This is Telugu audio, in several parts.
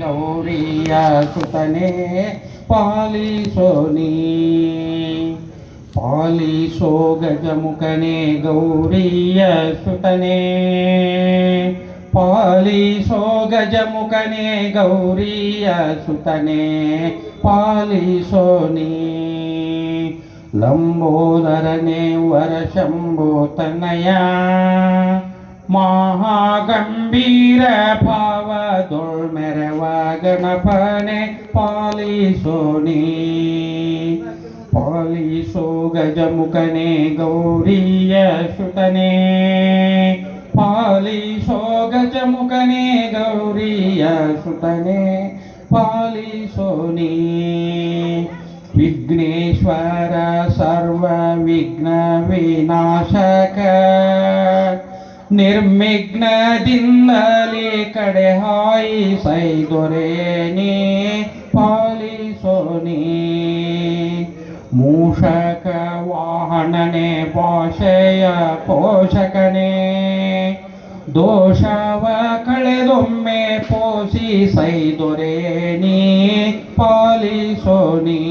గౌరీయ సుతనే పాలిసోని పాలిసో గజముఖనే గౌరీయ సుతనే పాలిసో గజముఖనే గౌరీయ సుతనే పాలిసోని లంబోదరనే వరశంభోతనయా మహాగంభీర భావదోళ్ ಗಣಪನೆ ಪಾಲಿಸೋನಿ ಪಾಲಿಸೋ ಗಜಮುಖನೆ ಗೌರಿಯ ಸುತನೆ ಪಾಲಿಸೋ ಗಜಮುಖನೆ ಗೌರಿಯ ಸುತನೆ ಪಾಲಿಸೋನಿ ವಿಘ್ನೇಶ್ವರ ಸರ್ವ ವಿಘ್ನ ವಿನಾಶಕ ನಿರ್ವಿಘ್ನದಿಂದಲೇ ಕಡೆ ಹಾಯಿ ಸೈ ದೊರೆಯನಿ ಪಾಲಿಸೋನಿ ಮೂಷಕ ವಾಹನನೆ ಭಾಷೆಯ ಪೋಷಕನೇ ದೋಷವ ಕಳೆದೊಮ್ಮೆ ಪೋಷಿ ಸೈ ದೊರೆಯನಿ ಪಾಲಿಸೋನಿ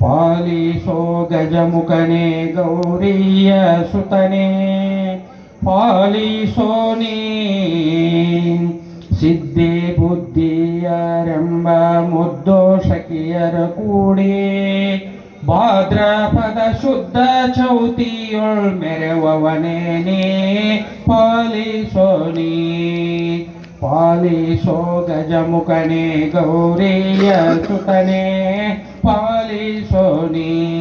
ಪಾಲಿಸೋ ಗಜಮುಖನೆ ಗೌರಿಯ ಸುತನೆ ಪಾಲಿಸೋನಿ ಬುದ್ಧಿಯರೆಂಬ ಮುದ್ದೋಷಕಿಯರ ಕೂಡಿ ಭಾದ್ರಪದ ಶುದ್ಧ ಚೌತಿಯೊಳ್ ಮೆರೆವವನೇನೇ ಪಾಲಿಸೋನಿ ಪಾಲಿಸೋ ಗಜಮುಖನೆ ಗೌರಿಯ ಸುತನೆ? ಪಾಲಿಸೋನಿ